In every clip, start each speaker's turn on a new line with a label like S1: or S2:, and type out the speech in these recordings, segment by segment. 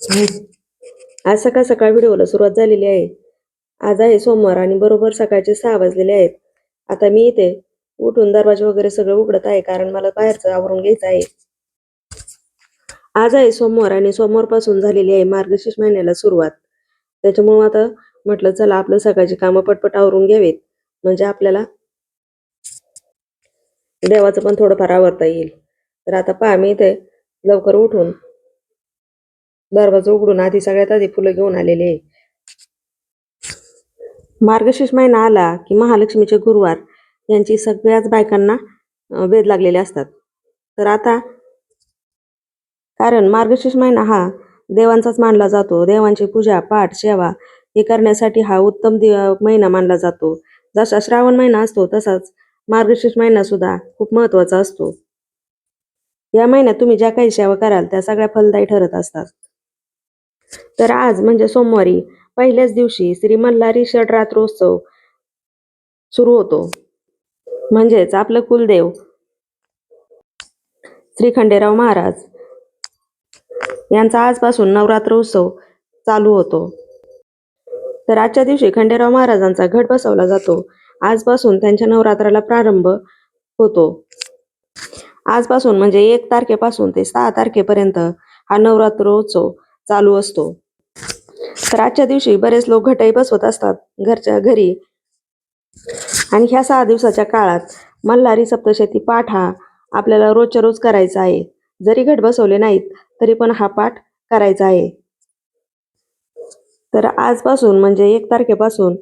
S1: आज सकाळ सकाळ व्हिडिओला सुरुवात झालेली आहे. आज आहे सोमवार आणि बरोबर सकाळचे सहा वाजलेले आहेत. आता मी इथे उठून दरवाजे वगैरे सगळं उघडत आहे कारण मला बाहेरचं आवरून घ्यायचं आहे. आज आहे सोमवार आणि सोमवारपासून झालेली आहे मार्गशीर्ष महिन्याला सुरुवात. त्याच्यामुळं आता म्हटलं चला आपलं सकाळची कामं पटपट आवरून घ्यावीत. म्हणजे आपल्याला देवाचं पण थोडंफार आवरता येईल. तर आता पहा मी इथे लवकर उठून दरवाजा उघडून आधी सगळ्यात आधी फुलं घेऊन आलेले आहे. मार्गशीर्ष महिना आला की महालक्ष्मीचे गुरुवार. यांची सगळ्याच बायकांना अं, वेध लागलेले असतात. तर आता कारण मार्गशीर्ष महिना हा देवांचाच मानला जातो. देवांची पूजा पाठ सेवा हे करण्यासाठी हा उत्तम दि- महिना मानला जातो. जसा श्रावण महिना असतो तसाच मार्गशीर्ष महिना सुद्धा खूप महत्त्वाचा असतो. या महिन्यात तुम्ही ज्या काही सेवा कराल त्या सगळ्या फलदायी ठरत असतात. तर आज म्हणजे सोमवारी पहिल्याच दिवशी श्री मल्हारी षडरात्रोत्सव सुरू होतो. म्हणजेच आपलं कुलदेव श्री खंडेराव महाराज यांचा आजपासून नवरात्र उत्सव चालू होतो. तर आजच्या दिवशी खंडेराव महाराजांचा घट बसवला जातो. आजपासून त्यांच्या नवरात्राला प्रारंभ होतो. आजपासून म्हणजे एक तारखेपासून ते सहा तारखेपर्यंत हा नवरात्रोत्सव चालू असतो. तर आजच्या दिवशी बरेच लोक घटही बसवत असतात घरच्या घरी. आणि ह्या सहा दिवसाच्या काळात मल्हारी सप्तशती पाठ हा आपल्याला रोजच्या रोज करायचा आहे. जरी घट बसवले नाहीत तरी पण हा पाठ करायचा आहे. तर आजपासून म्हणजे एक तारखेपासून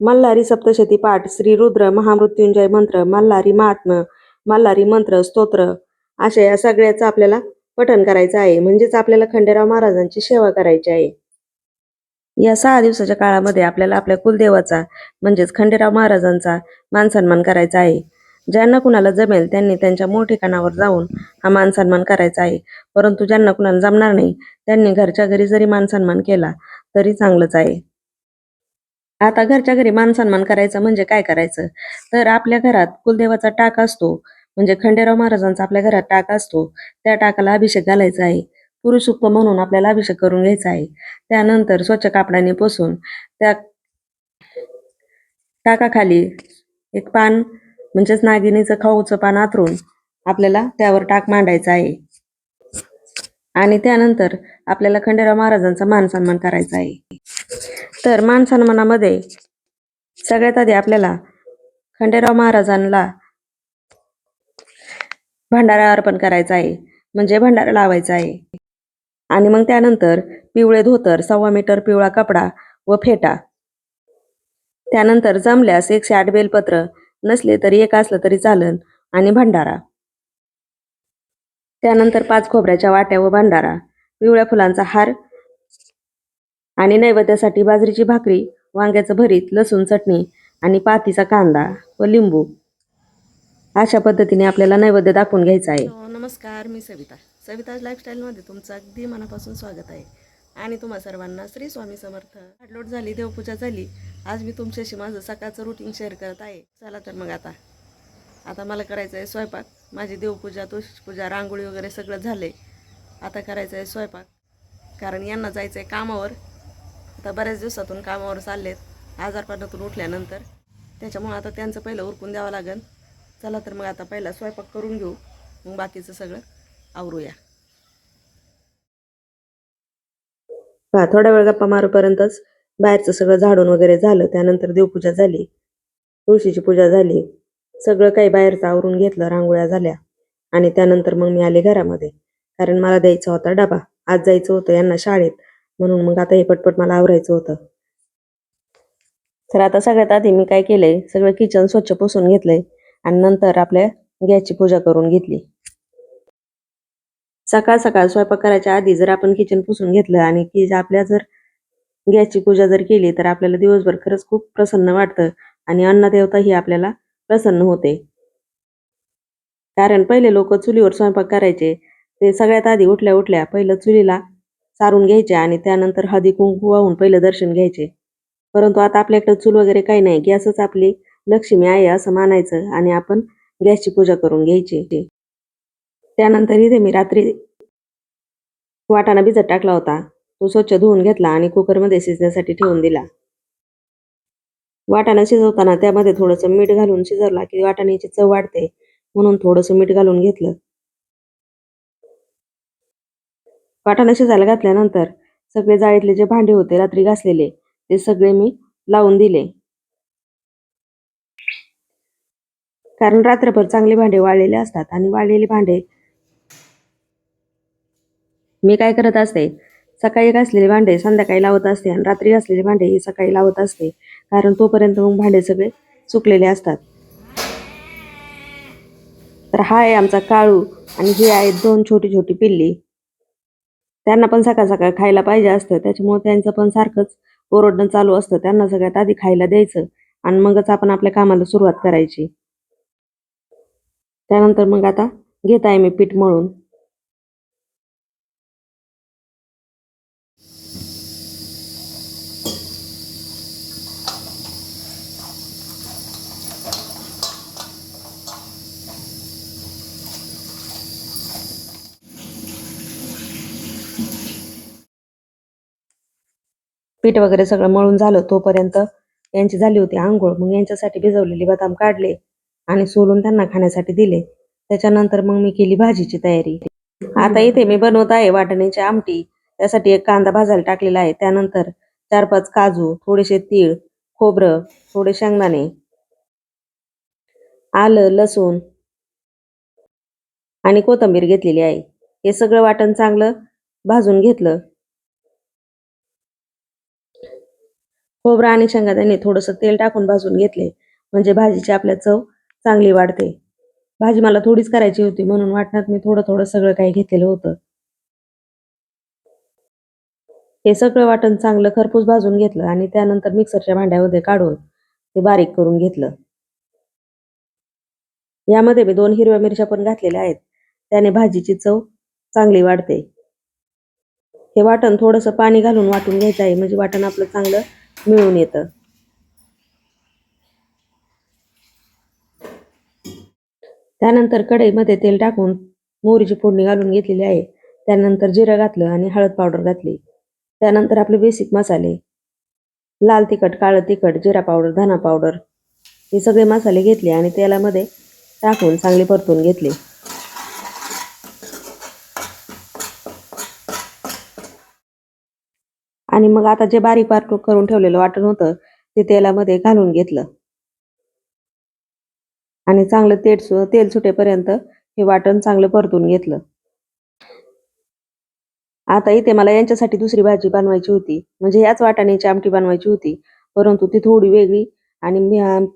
S1: मल्हारी सप्तशती पाठ श्री रुद्र महामृत्युंजय मंत्र मल्हारी महात्म मल्हारी मंत्र स्तोत्र अशा या सगळ्याचा आपल्याला पठण करायचं आहे. म्हणजेच आपल्याला खंडेराव महाराजांची सेवा करायची आहे. या सहा दिवसाच्या काळामध्ये आपल्याला आपल्या कुलदेवाचा म्हणजेच खंडेराव महाराजांचा मान सन्मान करायचा आहे. ज्यांना कुणाला जमेल त्यांनी त्यांच्या मूळ ठिकाणावर जाऊन हा मान सन्मान करायचा आहे. परंतु ज्यांना कुणाला जमणार नाही त्यांनी घरच्या घरी जरी मान सन्मान केला तरी चांगलंच आहे. आता घरच्या घरी मान सन्मान करायचं म्हणजे काय करायचं? तर आपल्या घरात कुलदेवाचा टाक असतो. म्हणजे खंडेराव महाराजांचा आपल्या घरात टाक असतो त्या टाकाला अभिषेक घालायचा आहे. पुरुष म्हणून आपल्याला अभिषेक करून घ्यायचा आहे. त्यानंतर स्वच्छ कापडाने पुसून त्या टाकाखाली एक पान म्हणजेच नागिनीचं खाऊचं पान आथरून आपल्याला त्यावर टाक मांडायचा आहे. आणि त्यानंतर आपल्याला खंडेराव महाराजांचा मान सन्मान करायचा आहे. तर मान सन्मानामध्ये सगळ्यात आधी आपल्याला खंडेराव महाराजांना भंडारा अर्पण करायचा आहे. म्हणजे भंडारा लावायचा आहे. आणि मग त्यानंतर पिवळे धोतर सव्वा मीटर पिवळा कपडा व फेटा. त्यानंतर जमल्यास एकशे आठ बेलपत्र नसले तरी एक असलं तरी चालन आणि भंडारा. त्यानंतर पाच खोबऱ्याच्या वाट्या व भंडारा. पिवळ्या फुलांचा हार आणि नैवेद्यासाठी बाजरीची भाकरी वांग्याचं भरीत लसूण चटणी आणि पातीचा कांदा व लिंबू. अशा पद्धतीने आपल्याला नैवेद्य दाखवून घ्यायचा आहे. हो, नमस्कार मी सविता. सविता लाईफस्टाईलमध्ये तुमचं अगदी मनापासून स्वागत आहे. आणि तुम्हा सर्वांना श्री स्वामी समर्थ. हाडलोट झाली देवपूजा झाली. आज मी तुमच्याशी माझं सकाळचं रुटीन शेअर करत आहे. चला तर मग आता. आता मला करायचं आहे स्वयंपाक. माझी देवपूजा तुळशीपूजा रांगोळी वगैरे सगळं झाले आता करायचं आहे स्वयंपाक. कारण यांना जायचं आहे कामावर. आता बऱ्याच दिवसातून कामावर चाललेत. आजारपणातून उठल्यानंतर. त्याच्यामुळं आता त्यांचं पहिलं उरकून द्यावं लागेल. चला तर मग आता पहिला स्वयंपाक करून घेऊ. मग बाकीचं सगळं आवरूया. पहा थोड्या वेळ गप्पा मारूपर्यंतच बाहेरचं सगळं झाडून वगैरे झालं. त्यानंतर देवपूजा झाली. तुळशीची पूजा झाली. सगळं काही बाहेरचं आवरून घेतलं रांगोळ्या झाल्या. आणि त्यानंतर मग मी आले घरामध्ये. कारण मला द्यायचा होता डबा. आज जायचं होतं यांना शाळेत. म्हणून मग आता हे पटपट मला आवरायचं होतं. तर आता सगळ्यात आधी मी काय केलंय? सगळं किचन स्वच्छ पुसून घेतलंय. आणि नंतर आपल्या गॅसची पूजा करून घेतली. सकाळ सकाळ स्वयंपाक करायच्या आधी जर आपण किचन पुसून घेतलं आणि की आपल्या जर गॅसची पूजा जर केली तर आपल्याला दिवसभर खरंच खूप प्रसन्न वाटतं आणि अन्नदेवता ही आपल्याला प्रसन्न होते. कारण पहिले लोक चुलीवर स्वयंपाक करायचे. ते सगळ्यात आधी उठल्या उठल्या पहिलं चुलीला सारून घ्यायचे आणि त्यानंतर हळदी कुंकू वाहून पहिलं दर्शन घ्यायचे. परंतु आता आपल्याकडे चूल वगैरे काही नाही गॅसच आपली लक्ष्मी आहे असं मानायचं आणि आपण गॅसची पूजा करून घ्यायची. त्यानंतर इथे मी रात्री वाटाणा भिजत टाकला होता. तो स्वच्छ धुवून घेतला आणि कुकरमध्ये शिजण्यासाठी ठेवून दिला. वाटाणा शिजवताना त्यामध्ये थोडंसं मीठ घालून शिजवला की वाटाण्याची चव वाढते म्हणून थोडंसं मीठ घालून घेतलं. वाटाणा शिजायला घातल्यानंतर सगळे जाळीतले जे भांडे होते रात्री घासलेले ते सगळे मी लावून दिले. कारण रात्रभर चांगले भांडे वाळलेले असतात आणि वाळलेले भांडे मी काय करत असते? सकाळी घासलेले भांडे संध्याकाळी लावत असते आणि रात्री घासलेले भांडे ही सकाळी लावत असते. कारण तोपर्यंत मग भांडे सगळे सुकलेले असतात. तर हा आहे आमचा काळू आणि हे आहेत दोन छोटी छोटी पिल्ली. त्यांना पण सकाळ सकाळ खायला पाहिजे असतं. त्याच्यामुळे त्यांचं पण सारखंच ओरडणं चालू असतं. त्यांना सगळ्यात आधी खायला द्यायचं आणि मगच आपण आपल्या कामाला सुरुवात करायची. त्यानंतर मग आता घेत आहे मी पीठ मळून. पीठ वगैरे सगळं मळून झालं तोपर्यंत यांची झाली होती आंघोळ. मग यांच्यासाठी भिजवलेली बदाम काढले. आणि सोलून त्यांना खाण्यासाठी दिले. त्याच्यानंतर मग मी केली भाजीची तयारी. आता इथे मी बनवत आहे वाटण्याची आमटी. त्यासाठी एक कांदा भाजायला टाकलेला आहे. त्यानंतर चार पाच काजू थोडेसे तीळ खोबरं थोडे शेंगदाणे आलं लसूण आणि कोथिंबीर घेतलेली आहे. हे सगळं वाटण चांगलं भाजून घेतलं. खोबरं आणि शेंगदाणे थोडंसं तेल टाकून भाजून घेतले. म्हणजे भाजीची आपल्या चव चांगली वाढते. भाजी मला थोडीच करायची होती म्हणून वाटणात मी थोडं थोडं सगळं काही घेतलेलं होतं. हे सगळं वाटण चांगलं खरपूस भाजून घेतलं आणि त्यानंतर मिक्सरच्या भांड्यामध्ये काढून ते बारीक करून घेतलं. यामध्ये मी दोन हिरव्या मिरच्या पण घातलेल्या आहेत. त्याने भाजीची चव चांगली वाढते. हे वाटण थोडंसं पाणी घालून वाटून घ्यायचं आहे म्हणजे वाटण आपलं चांगलं मिळून येतं. त्यानंतर कढईमध्ये तेल टाकून मोहरीची फोडणी घालून घेतलेली आहे. त्यानंतर जिरं घातलं आणि हळद पावडर घातली. त्यानंतर आपले बेसिक मसाले. लाल तिखट काळं तिखट जिरा पावडर धना पावडर हे सगळे मसाले घेतले आणि तेलामध्ये टाकून चांगले परतून घेतले. आणि मग आता जे बारीक बारीक करून ठेवलेलं वाटण होतं ते तेलामध्ये घालून घेतलं. आणि चांगलं तेल सु तेल सुटेपर्यंत हे वाटण चांगलं परतून घेतलं. आता इथे मला यांच्यासाठी दुसरी भाजी बनवायची होती. म्हणजे याच वाटाण्याची आमटी बनवायची होती. परंतु ती थोडी वेगळी आणि मी अं,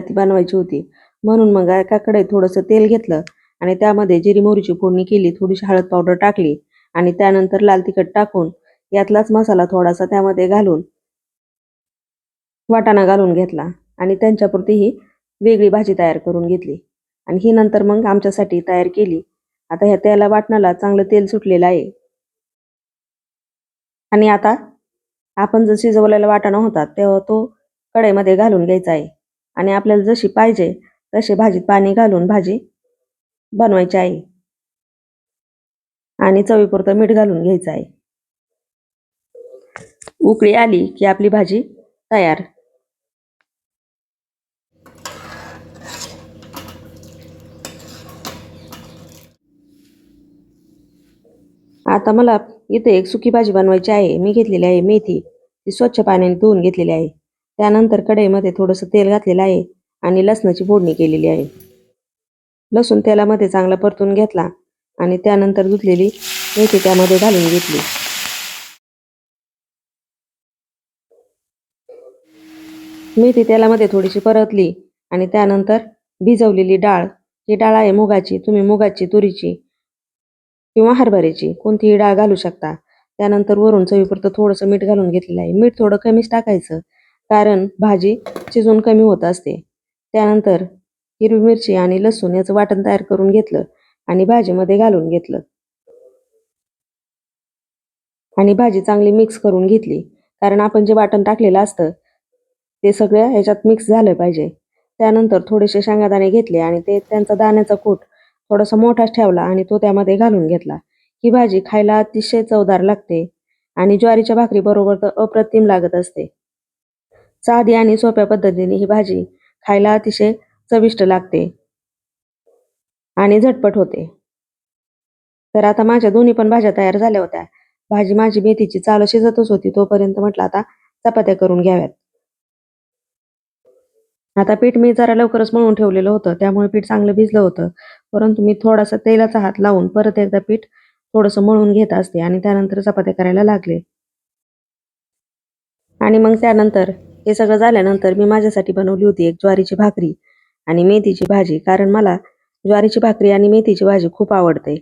S1: ती बनवायची होती. म्हणून मग एका थोडंसं तेल घेतलं आणि त्यामध्ये जिरी मोहरीची फोडणी केली थोडीशी हळद पावडर टाकली आणि त्यानंतर लाल तिखट टाकून यातलाच मसाला थोडासा त्यामध्ये घालून वाटाणा घालून घेतला. आणि त्यांच्यापुरती ही वेगळी भाजी तयार करून घेतली. आणि ही नंतर मग आमच्यासाठी तयार केली. आता ह्या त्याला वाटणाला चांगलं तेल सुटलेलं आहे. आणि आता आपण जर शिजवलेला वाटाणा होता तेव्हा तो कढईमध्ये घालून घ्यायचा आहे. आणि आपल्याला जशी पाहिजे तशी भाजीत पाणी घालून भाजी बनवायची आहे. आणि चवीपुरतं मीठ घालून घ्यायचं आहे. उकळी आली की आपली भाजी तयार. आता मला इथे एक सुकी भाजी बनवायची आहे. मी घेतलेली आहे मेथी. ती स्वच्छ पाण्याने धुवून घेतलेली आहे. त्यानंतर कढईमध्ये थोडंसं तेल घातलेलं आहे आणि लसणाची फोडणी केलेली आहे. लसूण तेलामध्ये चांगला परतून घेतला आणि त्यानंतर धुतलेली मेथी त्यामध्ये घालून घेतली. मेथी तेलामध्ये थोडीशी परतली आणि त्यानंतर भिजवलेली डाळ. ही डाळ आहे मुगाची तुम्ही मुगाची तुरीची किंवा हरभऱ्याची. कोणतीही डाळ घालू शकता. त्यानंतर वरून चवीपुरतं थोडंसं मीठ घालून घेतलेलं आहे. मीठ थोडं कमीच टाकायचं. कारण भाजी शिजून कमी होत असते. त्यानंतर हिरवी मिरची आणि लसूण याचं वाटण तयार करून घेतलं आणि भाजीमध्ये घालून घेतलं. आणि भाजी चांगली मिक्स करून घेतली. कारण आपण जे वाटण टाकलेलं असतं ते सगळ्या ह्याच्यात मिक्स झालं पाहिजे. त्यानंतर थोडेसे शेंगादाणे घेतले आणि ते त्यांचा दाण्याचा कूट थोडासा मोठाच ठेवला आणि तो त्यामध्ये घालून घेतला. ही भाजी खायला अतिशय चवदार लागते आणि ज्वारीच्या भाकरीबरोबर तर अप्रतिम लागत असते. साधी आणि सोप्या पद्धतीने ही भाजी खायला अतिशय चविष्ट लागते आणि झटपट होते. तर आता माझ्या दोन्ही पण भाज्या तयार झाल्या होत्या. भाजी माझी मेथीची चालू शिजतच होती तोपर्यंत म्हटलं आता चपात्या करून घ्याव्यात. आता पीठ मी जरा लवकरच मळून ठेवलेलं होतं त्यामुळे पीठ चांगलं भिजलं होतं. परंतु मी थोडासा तेलाचा हात लावून परत एकदा पीठ थोडंसं मळून घेत असते आणि त्यानंतर चपात्या करायला लागले. आणि मग त्यानंतर हे सगळं झाल्यानंतर मी माझ्यासाठी बनवली होती एक ज्वारीची भाकरी आणि मेथीची भाजी कारण मला ज्वारीची भाकरी आणि मेथीची भाजी खूप आवडते.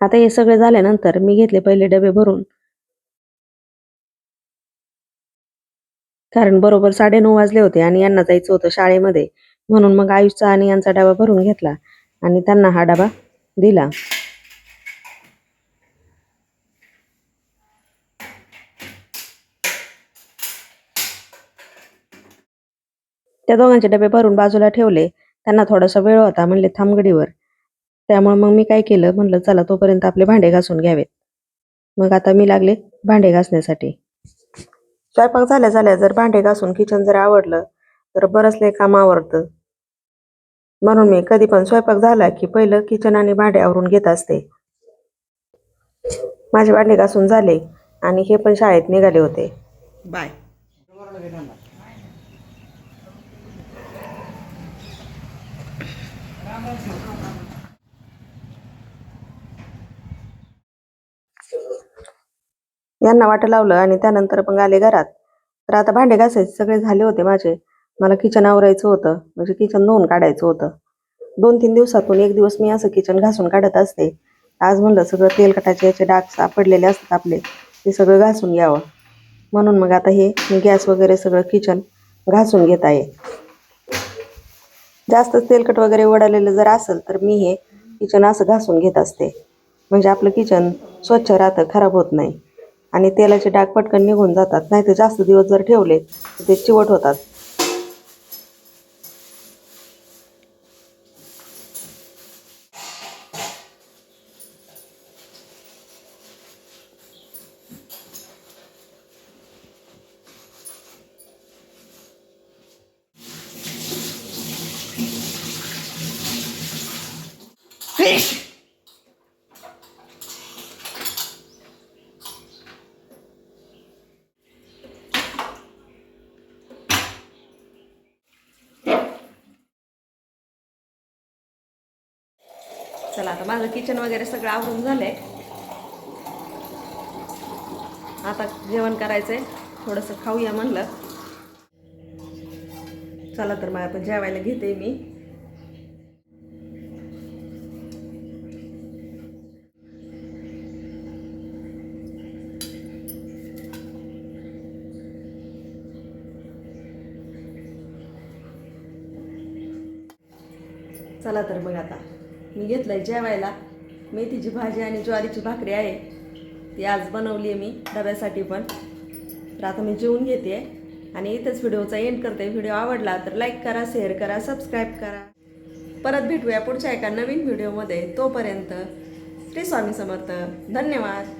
S1: आता हे सगळं झाल्यानंतर मी घेतले पहिले डबे भरून कारण बरोबर साडेनऊ वाजले होते आणि यांना जायचं होतं शाळेमध्ये. म्हणून मग आयुषचा आणि यांचा डबा भरून घेतला आणि त्यांना हा डबा दिला. त्या दोघांचे डबे भरून बाजूला ठेवले. त्यांना थोडासा वेळ होता म्हणले थांबगडीवर. त्यामुळे मग मी काय केलं? म्हणलं चला तोपर्यंत आपले भांडे घासून घ्यावेत. मग आता मी लागले भांडे घासण्यासाठी. स्वयंपाक झाल्या झाल्या जर भांडे घासून किचन जर आवडलं तर बरंच लय काम आवडतं. म्हणून मी कधी पण स्वयंपाक झाला की पहिलं किचन आणि भांडे आवरून घेत असते. माझे भांडे घासून झाले आणि हे पण शाळेत निघाले होते. बाय. यांना वाटं लावलं आणि त्यानंतर मग आले घरात. तर आता भांडे घासायचे सगळे झाले होते माझे. मला किचन आवरायचं होतं. म्हणजे किचन धुवून काढायचं होतं. दोन तीन दिवसातून एक दिवस मी असं किचन घासून काढत असते. आज म्हणलं सगळं तेलकटाचे याचे डाग सापडलेले असतात आपले. ते सगळं घासून घ्यावं म्हणून मग आता हे मी गॅस वगैरे सगळं किचन घासून घेत आहे. जास्त तेलकट वगैरे वडालेलं जर असेल तर मी हे किचन असं घासून घेत असते. म्हणजे आपलं किचन स्वच्छ राहतं खराब होत नाही. आणि तेलाचे डाग पटकन निघून जातात. नाही तर जास्त दिवस जर ठेवले तर ते चिवट होतात. चला आता माझं किचन वगैरे सगळं आवरून झालंय. आता जेवण करायचं आहे थोडंसं खाऊया म्हणलं. चला तर मग आता जेवायला घेते मी. चला तर मग आता. मी घेतलं आहे जेवायला मेथीची भाजी आणि ज्वारीची भाकरी आहे. ती आज बनवली आहे मी डब्यासाठी पण. तर आता मी जेवून घेते. आणि इथंच व्हिडिओचा एंड करते. व्हिडिओ आवडला तर लाईक करा शेअर करा सबस्क्राईब करा. परत भेटूया पुढच्या एका नवीन व्हिडिओमध्ये. तोपर्यंत श्री स्वामी समर्थ. धन्यवाद.